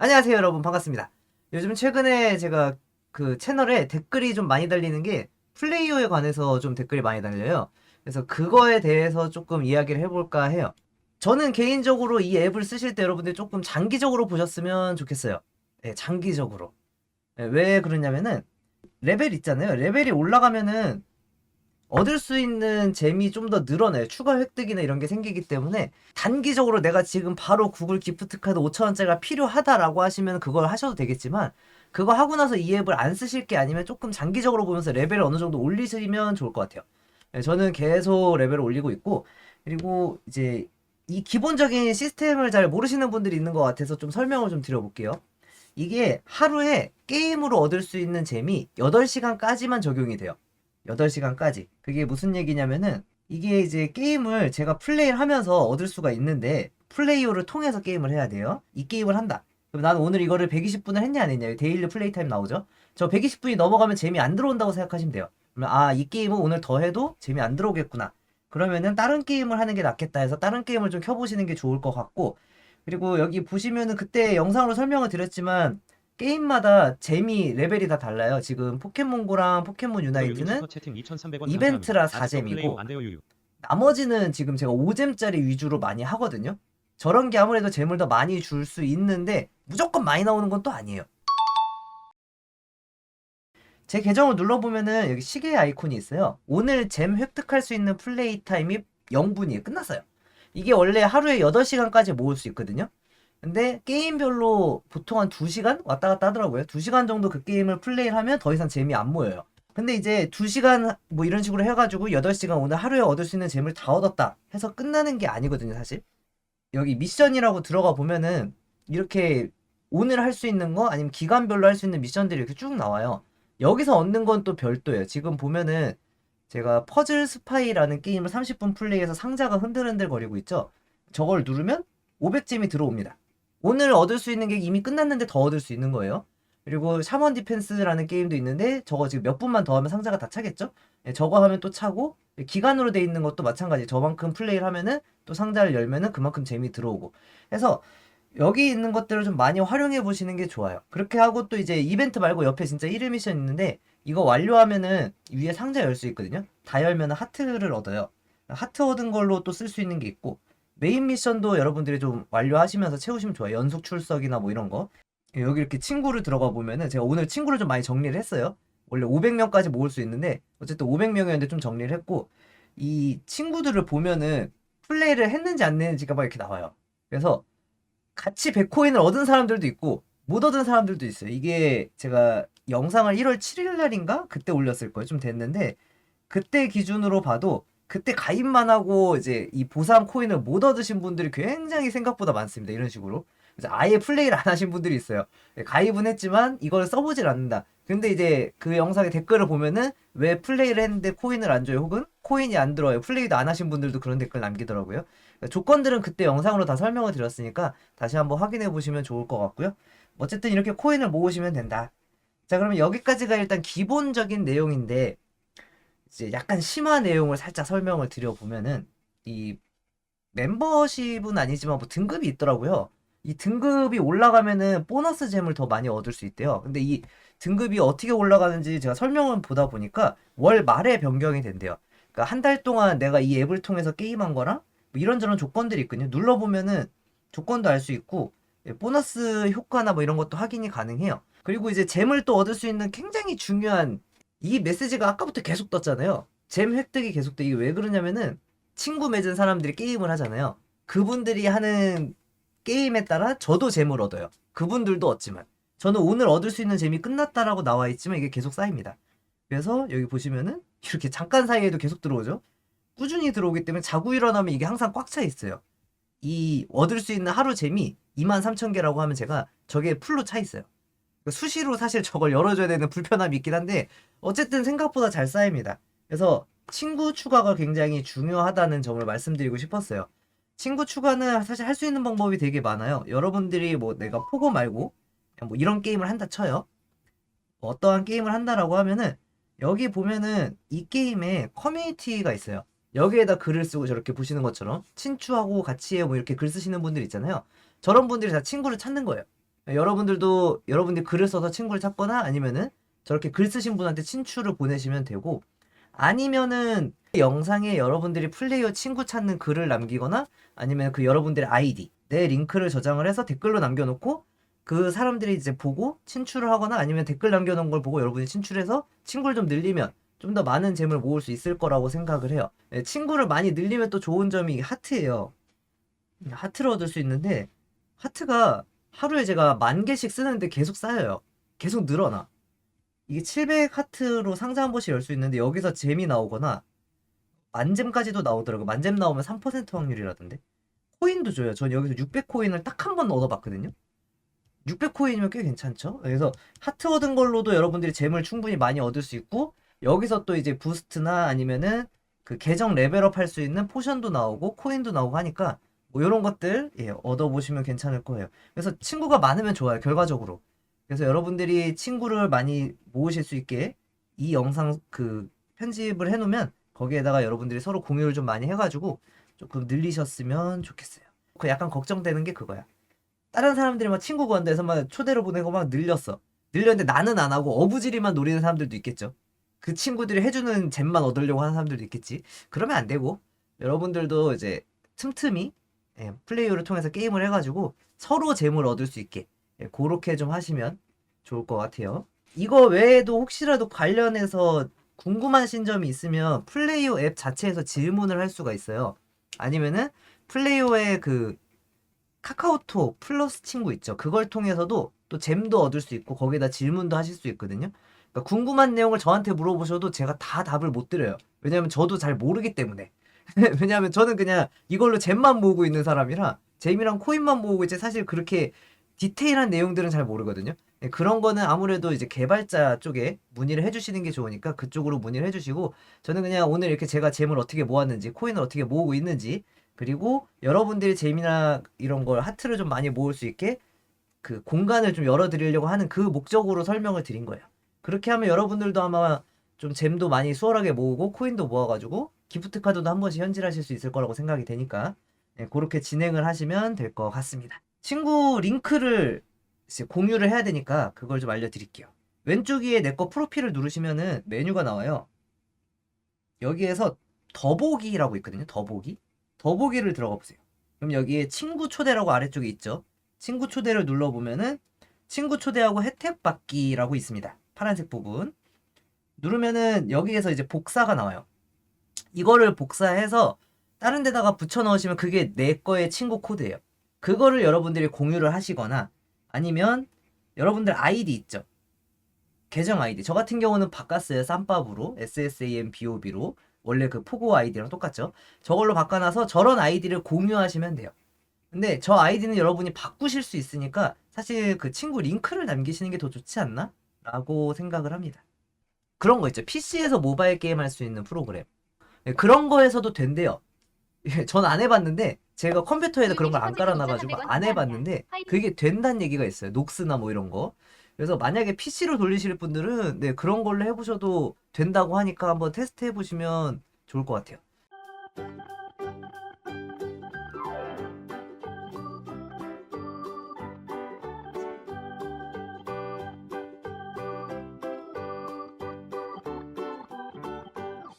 안녕하세요 여러분 반갑습니다. 요즘 최근에 제가 그 채널에 댓글이 좀 많이 달리는 게 플레이어에 관해서 좀 댓글이 많이 달려요. 그래서 그거에 대해서 조금 이야기를 해볼까 해요. 저는 개인적으로 이 앱을 쓰실 때 여러분들이 조금 장기적으로 보셨으면 좋겠어요. 네, 장기적으로. 네, 왜 그러냐면은 레벨 있잖아요. 레벨이 올라가면은 얻을 수 있는 재미 좀 더 늘어나요. 추가 획득이나 이런 게 생기기 때문에 단기적으로 내가 지금 바로 구글 기프트 카드 5천원짜리가 필요하다라고 하시면 그걸 하셔도 되겠지만 그거 하고 나서 이 앱을 안 쓰실 게 아니면 조금 장기적으로 보면서 레벨을 어느 정도 올리시면 좋을 것 같아요. 네, 저는 계속 레벨을 올리고 있고 그리고 이제 이 기본적인 시스템을 잘 모르시는 분들이 있는 것 같아서 좀 설명을 좀 드려볼게요. 이게 하루에 게임으로 얻을 수 있는 재미 8시간까지만 적용이 돼요. 8시간까지. 그게 무슨 얘기냐면은 이게 이제 게임을 제가 플레이를 하면서 얻을 수가 있는데 플레이어를 통해서 게임을 해야 돼요. 이 게임을 한다. 그럼 나는 오늘 이거를 120분을 했냐 안 했냐. 데일리 플레이 타임 나오죠. 저 120분이 넘어가면 재미 안 들어온다고 생각하시면 돼요. 그러면 아, 이 게임은 오늘 더 해도 재미 안 들어오겠구나. 그러면은 다른 게임을 하는 게 낫겠다 해서 다른 게임을 좀 켜보시는 게 좋을 것 같고 그리고 여기 보시면은 그때 영상으로 설명을 드렸지만 게임마다 재미 레벨이 다 달라요. 지금 포켓몬고랑 포켓몬 유나이트는 이벤트라 4잼이고 나머지는 지금 제가 5잼짜리 위주로 많이 하거든요. 저런 게 아무래도 잼을 더 많이 줄 수 있는데 무조건 많이 나오는 건 또 아니에요. 제 계정을 눌러보면은 여기 시계 아이콘이 있어요. 오늘 잼 획득할 수 있는 플레이 타임이 0분이에요. 끝났어요. 이게 원래 하루에 8시간까지 모을 수 있거든요. 근데 게임별로 보통 한 2시간 왔다 갔다 하더라고요. 2시간 정도 그 게임을 플레이를 하면 더 이상 재미 안 모여요. 근데 이제 2시간 뭐 이런 식으로 해가지고 8시간 오늘 하루에 얻을 수 있는 재미를 다 얻었다 해서 끝나는 게 아니거든요, 사실. 여기 미션이라고 들어가 보면은 이렇게 오늘 할 수 있는 거 아니면 기간별로 할 수 있는 미션들이 이렇게 쭉 나와요. 여기서 얻는 건 또 별도예요. 지금 보면은 제가 퍼즐 스파이라는 게임을 30분 플레이해서 상자가 흔들흔들 거리고 있죠. 저걸 누르면 500잼이 들어옵니다. 오늘 얻을 수 있는 게 이미 끝났는데 더 얻을 수 있는 거예요. 그리고 샤먼 디펜스라는 게임도 있는데 저거 지금 몇 분만 더 하면 상자가 다 차겠죠? 예, 저거 하면 또 차고 기간으로 돼 있는 것도 마찬가지. 저만큼 플레이를 하면은 또 상자를 열면은 그만큼 재미 들어오고. 해서 여기 있는 것들을 좀 많이 활용해 보시는 게 좋아요. 그렇게 하고 또 이제 이벤트 말고 옆에 진짜 1일 미션 있는데 이거 완료하면은 위에 상자 열 수 있거든요. 다 열면 하트를 얻어요. 하트 얻은 걸로 또 쓸 수 있는 게 있고 메인 미션도 여러분들이 좀 완료하시면서 채우시면 좋아요. 연속 출석이나 뭐 이런 거. 여기 이렇게 친구를 들어가 보면은 제가 오늘 친구를 좀 많이 정리를 했어요. 원래 500명까지 모을 수 있는데 어쨌든 500명이었는데 좀 정리를 했고 이 친구들을 보면은 플레이를 했는지 안 했는지가 막 이렇게 나와요. 그래서 같이 100코인을 얻은 사람들도 있고 못 얻은 사람들도 있어요. 이게 제가 영상을 1월 7일 날인가 그때 올렸을 거예요. 좀 됐는데 그때 기준으로 봐도 그때 가입만 하고 이제 이 보상 코인을 못 얻으신 분들이 굉장히 생각보다 많습니다. 이런 식으로. 아예 플레이를 안 하신 분들이 있어요. 가입은 했지만 이걸 써보질 않는다. 근데 이제 그 영상의 댓글을 보면은 왜 플레이를 했는데 코인을 안 줘요? 혹은 코인이 안 들어요. 플레이도 안 하신 분들도 그런 댓글 남기더라고요. 그러니까 조건들은 그때 영상으로 다 설명을 드렸으니까 다시 한번 확인해 보시면 좋을 것 같고요. 어쨌든 이렇게 코인을 모으시면 된다. 자, 그러면 여기까지가 일단 기본적인 내용인데 이제 약간 심화 내용을 살짝 설명을 드려보면은 이 멤버십은 아니지만 뭐 등급이 있더라고요. 이 등급이 올라가면은 보너스 잼을 더 많이 얻을 수 있대요. 근데 이 등급이 어떻게 올라가는지 제가 설명을 보다 보니까 월 말에 변경이 된대요. 그러니까 한 달 동안 내가 이 앱을 통해서 게임한 거랑 뭐 이런저런 조건들이 있거든요. 눌러보면은 조건도 알 수 있고 예, 보너스 효과나 뭐 이런 것도 확인이 가능해요. 그리고 이제 잼을 또 얻을 수 있는 굉장히 중요한 이 메시지가 아까부터 계속 떴잖아요. 잼 획득이 계속 돼. 이게 왜 그러냐면은 친구 맺은 사람들이 게임을 하잖아요. 그분들이 하는 게임에 따라 저도 잼을 얻어요. 그분들도 얻지만. 저는 오늘 얻을 수 있는 잼이 끝났다라고 나와 있지만 이게 계속 쌓입니다. 그래서 여기 보시면은 이렇게 잠깐 사이에도 계속 들어오죠. 꾸준히 들어오기 때문에 자고 일어나면 이게 항상 꽉 차 있어요. 이 얻을 수 있는 하루 잼이 23,000개라고 하면 제가 저게 풀로 차 있어요. 그러니까 수시로 사실 저걸 열어줘야 되는 불편함이 있긴 한데 어쨌든 생각보다 잘 쌓입니다. 그래서 친구 추가가 굉장히 중요하다는 점을 말씀드리고 싶었어요. 친구 추가는 사실 할 수 있는 방법이 되게 많아요. 여러분들이 뭐 내가 포고 말고 뭐 이런 게임을 한다 쳐요. 뭐 어떠한 게임을 한다라고 하면은 여기 보면은 이 게임에 커뮤니티가 있어요. 여기에다 글을 쓰고 저렇게 보시는 것처럼 친추하고 같이 해요 뭐 이렇게 글 쓰시는 분들 있잖아요. 저런 분들이 다 친구를 찾는 거예요. 여러분들도 여러분들이 글을 써서 친구를 찾거나 아니면은 저렇게 글 쓰신 분한테 친추를 보내시면 되고 아니면은 영상에 여러분들이 플레이어 친구 찾는 글을 남기거나 아니면 그 여러분들의 아이디 내 링크를 저장을 해서 댓글로 남겨놓고 그 사람들이 이제 보고 친추를 하거나 아니면 댓글 남겨놓은 걸 보고 여러분이 친출해서 친구를 좀 늘리면 좀 더 많은 잼을 모을 수 있을 거라고 생각을 해요. 예, 친구를 많이 늘리면 또 좋은 점이 하트예요. 하트를 얻을 수 있는데 하트가 하루에 제가 만 개씩 쓰는데 계속 쌓여요. 계속 늘어나. 이게 700 하트로 상자 한 번씩 열 수 있는데 여기서 잼이 나오거나 만잼까지도 나오더라고요. 만잼 나오면 3% 확률이라던데. 코인도 줘요. 전 여기서 600코인을 딱 한 번 얻어봤거든요. 600코인이면 꽤 괜찮죠? 그래서 하트 얻은 걸로도 여러분들이 잼을 충분히 많이 얻을 수 있고 여기서 또 이제 부스트나 아니면은 그 계정 레벨업 할 수 있는 포션도 나오고 코인도 나오고 하니까 뭐 이런 것들 예, 얻어보시면 괜찮을 거예요. 그래서 친구가 많으면 좋아요. 결과적으로. 그래서 여러분들이 친구를 많이 모으실 수 있게 이 영상 그 편집을 해놓으면 거기에다가 여러분들이 서로 공유를 좀 많이 해가지고 조금 늘리셨으면 좋겠어요. 그 약간 걱정되는 게 그거야. 다른 사람들이 막 친구 구한다해서 막 초대를 보내고 막 늘렸어. 늘렸는데 나는 안 하고 어부지리만 노리는 사람들도 있겠죠. 그 친구들이 해주는 잼만 얻으려고 하는 사람들도 있겠지. 그러면 안 되고 여러분들도 이제 틈틈이 예, 플레이어를 통해서 게임을 해가지고 서로 잼을 얻을 수 있게 예, 그렇게 좀 하시면 좋을 것 같아요. 이거 외에도 혹시라도 관련해서 궁금하신 점이 있으면 플레이어 앱 자체에서 질문을 할 수가 있어요. 아니면은 플레이어의 그 카카오톡 플러스 친구 있죠. 그걸 통해서도 또 잼도 얻을 수 있고 거기다 질문도 하실 수 있거든요. 그러니까 궁금한 내용을 저한테 물어보셔도 제가 다 답을 못 드려요. 왜냐면 저도 잘 모르기 때문에. 왜냐하면 저는 그냥 이걸로 잼만 모으고 있는 사람이라 잼이랑 코인만 모으고 이제 사실 그렇게 디테일한 내용들은 잘 모르거든요. 네, 그런 거는 아무래도 이제 개발자 쪽에 문의를 해주시는 게 좋으니까 그쪽으로 문의를 해주시고 저는 그냥 오늘 이렇게 제가 잼을 어떻게 모았는지 코인을 어떻게 모으고 있는지 그리고 여러분들이 잼이나 이런 걸 하트를 좀 많이 모을 수 있게 그 공간을 좀 열어드리려고 하는 그 목적으로 설명을 드린 거예요. 그렇게 하면 여러분들도 아마 좀 잼도 많이 수월하게 모으고 코인도 모아가지고 기프트 카드도 한 번씩 현질하실 수 있을 거라고 생각이 되니까 네, 그렇게 진행을 하시면 될 것 같습니다. 친구 링크를 공유를 해야 되니까 그걸 좀 알려드릴게요. 왼쪽 위에 내 거 프로필을 누르시면은 메뉴가 나와요. 여기에서 더보기라고 있거든요. 더보기. 더보기를 들어가 보세요. 그럼 여기에 친구 초대라고 아래쪽에 있죠. 친구 초대를 눌러보면은 친구 초대하고 혜택 받기라고 있습니다. 파란색 부분. 누르면은 여기에서 이제 복사가 나와요. 이거를 복사해서 다른 데다가 붙여 넣으시면 그게 내 거의 친구 코드예요. 그거를 여러분들이 공유를 하시거나 아니면 여러분들 아이디 있죠. 계정 아이디. 저 같은 경우는 바꿨어요. 쌈밥으로 SSAMBOB로 원래 그 포고 아이디랑 똑같죠. 저걸로 바꿔놔서 저런 아이디를 공유하시면 돼요. 근데 저 아이디는 여러분이 바꾸실 수 있으니까 사실 그 친구 링크를 남기시는 게 더 좋지 않나? 라고 생각을 합니다. 그런 거 있죠. PC에서 모바일 게임 할 수 있는 프로그램. 네, 그런 거에서도 된대요. 전안 해봤는데 제가 컴퓨터에다 그런 걸 안 깔아놔가지고 안 해봤는데 그게 된다는 얘기가 있어요. 녹스나 뭐 이런 거. 그래서 만약에 PC로 돌리실 분들은 네, 그런 걸로 해보셔도 된다고 하니까 한번 테스트 해보시면 좋을 것 같아요.